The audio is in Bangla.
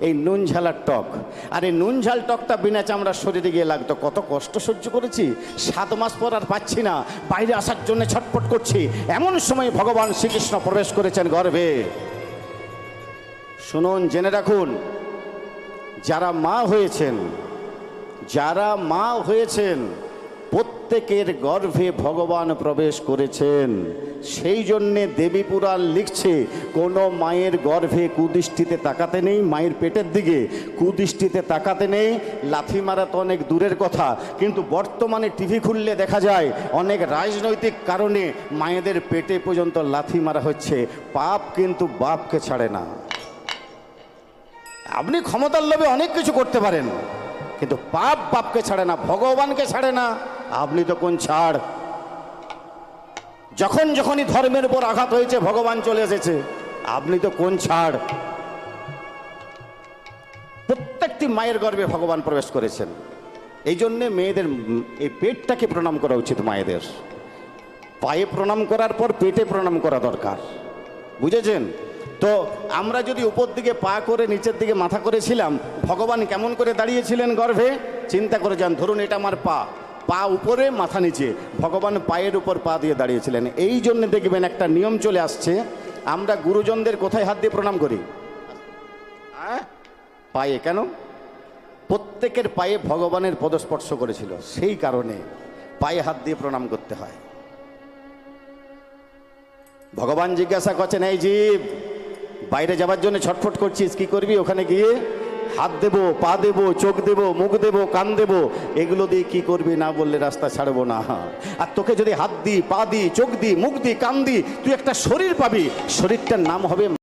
এই নুন ঝালার টক। আর এই নুন ঝাল টকটা বিনা চামড়া শরীরে গিয়ে লাগতো। কত কষ্ট সহ্য করেছি। সাত মাস পর আর পাচ্ছি না। বাইরে আসার জন্য ছটফট করছি। এমন সময় ভগবান শ্রীকৃষ্ণ প্রবেশ করেছেন গর্ভে। শুনুন, জেনে রাখুন। যারা মা হয়েছেন, যারা মা হয়েছেন প্রত্যেকের গর্ভে ভগবান প্রবেশ করেছেন। সেই জন্যে দেবী পুরাণ লিখছে, কোনো মায়ের গর্ভে কুদৃষ্টিতে তাকাতে নেই, মায়ের পেটের দিকে কুদৃষ্টিতে তাকাতে নেই। লাথি মারা তো অনেক দূরের কথা, কিন্তু বর্তমানে টিভি খুললে দেখা যায়, অনেক রাজনৈতিক কারণে মায়েদের পেটে পর্যন্ত লাথি মারা হচ্ছে। পাপ কিন্তু বাপকে ছাড়ে না। আপনি ক্ষমতার লোভে অনেক কিছু করতে পারেন, কিন্তু পাপ বাপকে ছাড়ে না, ভগবানকে ছাড়ে না। আপনি তো কোন ছাড়। যখন যখনই ধর্মের উপর আঘাত হয়েছে, ভগবান চলে এসেছে। আপনি তো কোন ছাড়। প্রত্যেকটি মায়ের গর্ভে ভগবান প্রবেশ করেছেন। এই জন্যে মেয়েদের, এই পেটটাকে প্রণাম করা উচিত মায়েদের। পায়ে প্রণাম করার পর পেটে প্রণাম করা দরকার। বুঝেছেন? তো আমরা যদি উপর দিকে পা করে নিচের দিকে মাথা করেছিলাম, ভগবান কেমন করে দাঁড়িয়েছিলেন গর্ভে? চিন্তা করে যান, ধরুন এটা আমার পা। পা উপরে, মাথা নিচে। ভগবান পায়ের উপর পা দিয়ে দাঁড়িয়েছিলেন। এই জন্য দেখবেন একটা নিয়ম চলে আসছে। আমরা গুরুজনদের কোথায় হাত দিয়ে প্রণাম করি? আহ? পায়ে কেন? প্রত্যেকের পায়ে ভগবানের পদস্পর্শ করেছিল। সেই কারণে পায়ে হাত দিয়ে প্রণাম করতে হয়। ভগবান জিজ্ঞাসা করছেন, এই জীব, বাইরে যাবার জন্য ছটফট করছিস, কি করবি ওখানে গিয়ে? হাত দেব, পা দেব, চোখ দেব, মুখ দেব, কান দেব, এগুলো দিয়ে কি করবি না বললে রাস্তা ছাড়বো না। আর তোকে যদি হাত দিই, পা দিই, চোখ দিই, মুখ দিই, কান দিই, তুই একটা শরীর পাবি। শরীরটার নাম হবে